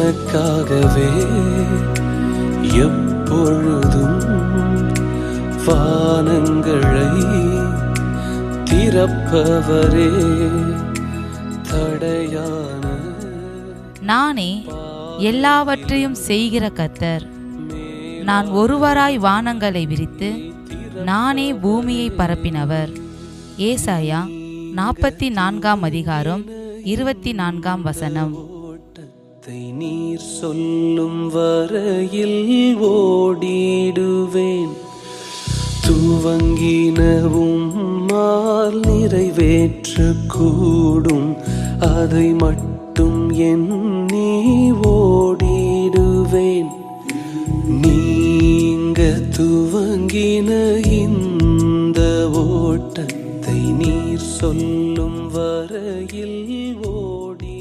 உனக்காகவே எப்பொழுதும் வானங்களை திறப்பவரே தடையான நானே எல்லாவற்றையும் செய்கிற கத்தர் நான் ஒருவராய் வானங்களை விரித்து நானே பூமியை பரப்பினவர். ஏசாயா நாற்பத்தி நான்காம் அதிகாரம் இருபத்தி நான்காம் வசனம். கருத்தை நீர் சொல்லும் வரையில் ஓடிடுவேன். துவங்கினவும் மால் நிறைவேற்ற கூடும் அதை மட்டும் எண்ணி ஓடிடுவேன். நீங்க துவங்கின இந்த ஓட்டத்தை நீர் சொல்லும் வரையில் ஓடி